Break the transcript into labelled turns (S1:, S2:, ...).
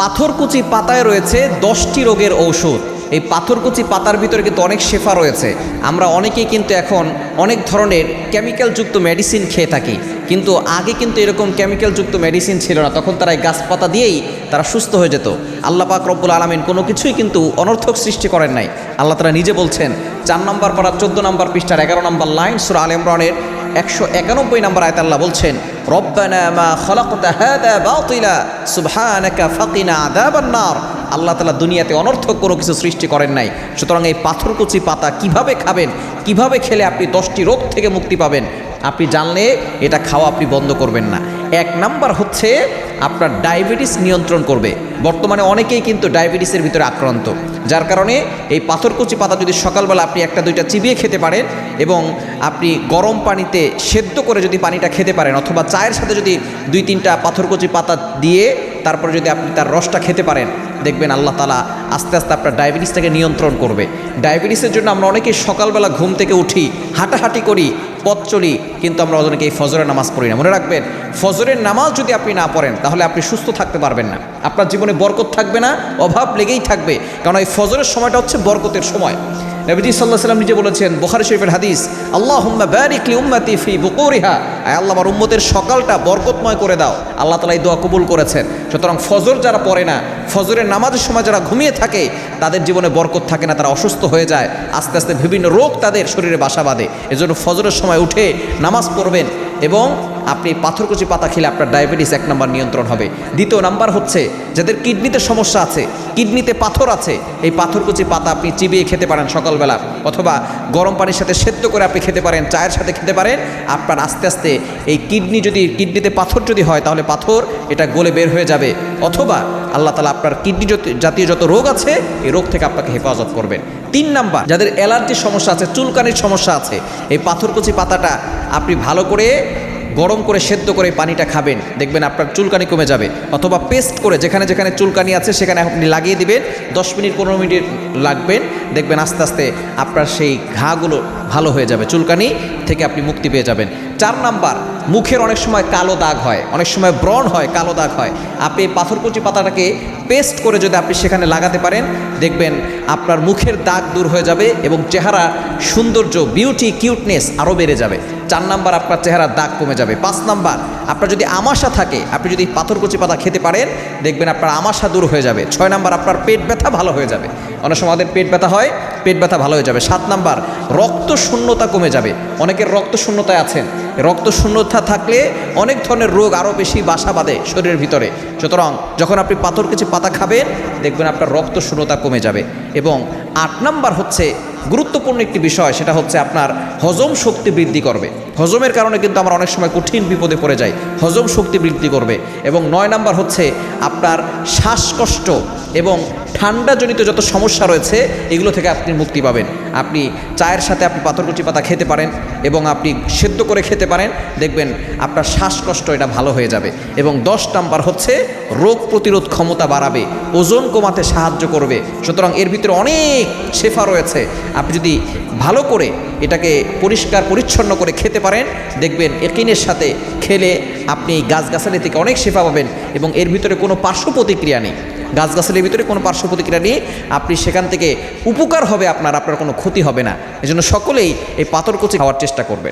S1: পাথরকুচি পাতায় রয়েছে দশটি রোগের ঔষধ। এই পাথরকুচি পাতার ভিতরে কিন্তু অনেক শেফা রয়েছে। আমরা অনেকেই কিন্তু এখন অনেক ধরনের কেমিক্যালযুক্ত মেডিসিন খেয়ে থাকি। কিন্তু আগে কিন্তু এরকম কেমিক্যালযুক্ত মেডিসিন ছিল না। তখন তারা এই গাছপাতা দিয়েই তারা সুস্থ হয়ে যেত। আল্লাহ পাক রব্বুল আলমিন কোনো কিছুই কিন্তু অনর্থক সৃষ্টি করেন নাই। আল্লাহ তারা নিজে বলছেন, চার নম্বর পাড়া চোদ্দ নম্বর পৃষ্ঠার এগারো নম্বর লাইন সুরা আল ইমরানের একশো একানব্বই নম্বর আয়ত আল্লাহ বলছেন, রব্বানা মা খলাকতা হাদা বাতিলা, সুবহানাকা ফাকিনা আযাবান নার। আল্লাহ তালা দুনিয়াতে অনর্থক কোনো কিছু সৃষ্টি করেন নাই। সুতরাং এই পাথরকুচি পাতা কীভাবে খাবেন, কীভাবে খেলে আপনি দশটি রোগ থেকে মুক্তি পাবেন আপনি জানলে এটা খাওয়া আপনি বন্ধ করবেন না। এক নাম্বার হচ্ছে আপনার ডায়াবেটিস নিয়ন্ত্রণ করবে। বর্তমানে অনেকেই কিন্তু ডায়াবেটিসের ভিতরে আক্রান্ত। যার কারণে এই পাথরকুচি পাতা যদি সকালবেলা আপনি একটা দুইটা চিবিয়ে খেতে পারেন এবং আপনি গরম পানিতে সেদ্ধ করে যদি পানিটা খেতে পারেন অথবা চায়ের সাথে যদি দুই তিনটা পাথরকুচি পাতা দিয়ে তারপরে যদি আপনি তার রসটা খেতে পারেন, দেখবেন আল্লাহ তালা আস্তে আস্তে আপনার ডায়াবেটিসটাকে নিয়ন্ত্রণ করবে। ডায়াবেটিসের জন্য আমরা অনেকেই সকালবেলা ঘুম থেকে উঠি, হাঁটাহাঁটি করি পথ চলি, কিন্তু আমরা অনেকে এই ফজরের নামাজ পড়ি না। মনে রাখবেন, ফজরের নামাজ যদি আপনি না পড়েন, তাহলে আপনি সুস্থ থাকতে পারবেন না। আপনার জীবনে বরকত থাকবে না, অভাব লেগেই থাকবে। কারণ এই ফজরের সময়টা হচ্ছে বরকতের সময়। নবীজি সাল্লাহ সাল্লাম নিজে বলেছেন, বুখারি শরীফের হাদিস আল্লাহ ব্যারিকলি উম্মাতি ফি বুকুরিহা। আয় আল্লাহ, আমার উম্মতের সকালটা বরকতময় করে দাও। আল্লাহ তালা এই দোয়া কবুল করেছেন। সুতরাং ফজর যারা পড়ে না ফজরের নামাজের সময় যারা ঘুমিয়ে থাকে, তাদের জীবনে বরকত থাকে না, তারা অসুস্থ হয়ে যায়। আস্তে আস্তে বিভিন্ন রোগ তাদের শরীরে বাসা বাঁধে। এজন্য ফজরের সময় উঠে নামাজ পড়বেন এবং আপনি পাথরকুচি পাতা খেলে আপনার ডায়াবেটিস এক নম্বর নিয়ন্ত্রণ হবে। দ্বিতীয় নাম্বার হচ্ছে, যাদের কিডনিতে সমস্যা আছে, কিডনিতে পাথর আছে, এই পাথরকুচি পাতা আপনি চিবিয়ে খেতে পারেন সকালবেলা। অথবা গরম পানির সাথে সেদ্ধ করে আপনি খেতে পারেন, চায়ের সাথে খেতে পারেন। আপনার আস্তে আস্তে এই কিডনি যদি, কিডনিতে পাথর যদি হয়, তাহলে পাথর এটা গলে বের হয়ে যাবে। অথবা আল্লাহ তালা আপনার কিডনি জাতীয় যত রোগ আছে, এই রোগ থেকে আপনাকে হেফাজত করবেন। তিন নাম্বার, যাদের অ্যালার্জির সমস্যা আছে, চুলকানির সমস্যা আছে, এই পাথরকুচি পাতাটা আপনি ভালো করে গরম করে সেদ্ধ করে পানিটা খাবেন। দেখবেন আপনার চুলকানি কমে যাবে। অথবা পেস্ট করে যেখানে যেখানে চুলকানি আছে, সেখানে আপনি লাগিয়ে দিবেন। দশ মিনিট, পনেরো মিনিট লাগবেন। দেখবেন আস্তে আস্তে আপনার সেই ঘাগুলো ভালো হয়ে যাবে। চুলকানি থেকে আপনি মুক্তি পেয়ে যাবেন। চার নাম্বার, মুখের অনেক সময় কালো দাগ হয়, অনেক সময় ব্রণ হয়, কালো দাগ হয়। আপনি পাথরকুচি পাতাটাকে পেস্ট করে যদি আপনি সেখানে লাগাতে পারেন, দেখবেন আপনার মুখের দাগ দূর হয়ে যাবে এবং চেহারা সৌন্দর্য বিউটি কিউটনেস আরও বেড়ে যাবে। চার নাম্বার, আপনার চেহারার দাগ কমে যাবে। পাঁচ নাম্বার, আপনার যদি আমাশা থাকে, আপনি যদি পাথরকুচি পাতা খেতে পারেন, দেখবেন আপনার আমাশা দূর হয়ে যাবে। ছয় নাম্বার, আপনার পেট ব্যথা ভালো হয়ে যাবে। অনেক সময় আমাদের পেট ব্যথা হয়, পেট ব্যথা ভালো হয়ে যাবে। সাত নাম্বার রক্ত শূন্যতা কমে যাবে। অনেকের রক্ত শূন্যতায় আছেন। রক্ত শূন্যতা থাকলে অনেক ধরনের রোগ আরও বেশি বাসা বাঁধে শরীরের ভিতরে। সুতরাং যখন আপনি পাথর কিছু পাতা খাবেন, দেখবেন আপনার রক্ত শূন্যতা কমে যাবে। এবং আট নাম্বার হচ্ছে গুরুত্বপূর্ণ একটি বিষয়, সেটা হচ্ছে আপনার হজম শক্তি বৃদ্ধি করবে। হজমের কারণে কিন্তু আমরা অনেক সময় কঠিন বিপদে পড়ে যাই, হজম শক্তি বৃদ্ধি করবে। এবং নয় নাম্বার হচ্ছে আপনার শ্বাসকষ্ট এবং ঠান্ডাজনিত যত সমস্যা রয়েছে, এগুলো থেকে আপনি মুক্তি পাবেন। আপনি চায়ের সাথে আপনি পাথরকুচি পাতা খেতে পারেন এবং আপনি সেদ্ধ করে খেতে পারেন, দেখবেন আপনার শ্বাসকষ্ট এটা ভালো হয়ে যাবে এবং দশ নাম্বার হচ্ছে রোগ প্রতিরোধ ক্ষমতা বাড়াবে, ওজন কমাতে সাহায্য করবে। সুতরাং এর ভিতরে অনেক শেফা রয়েছে। আপনি যদি ভালো করে এটাকে পরিষ্কার পরিচ্ছন্ন করে খেতে পারেন, দেখবেন একিনের সাথে খেলে আপনি গাছগাছালি থেকে অনেক শেফা পাবেন এবং এর ভিতরে কোনো পার্শ্ব প্রতিক্রিয়া নেই। গাছগাছালির ভিতরে কোনো পার্শ্ব প্রতিক্রিয়া নিয়ে আপনি সেখান থেকে উপকার হবে আপনার আপনার কোনো ক্ষতি হবে না। এজন্য সকলেই এই পাথর পাথরকুচি খাওয়ার চেষ্টা করবেন।